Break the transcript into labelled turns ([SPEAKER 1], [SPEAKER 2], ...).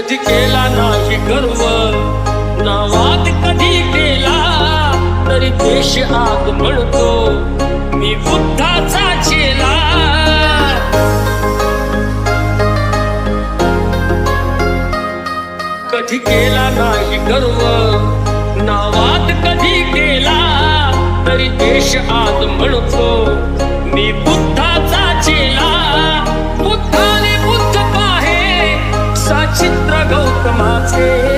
[SPEAKER 1] कधी केला नाही गर्व नावात कधी केला? तरी देश आग म्हणतो मी बुद्धाचा चेला. कधी केला नाही गर्व नावात कधी केला? तरी देश आग म्हणतो Mark's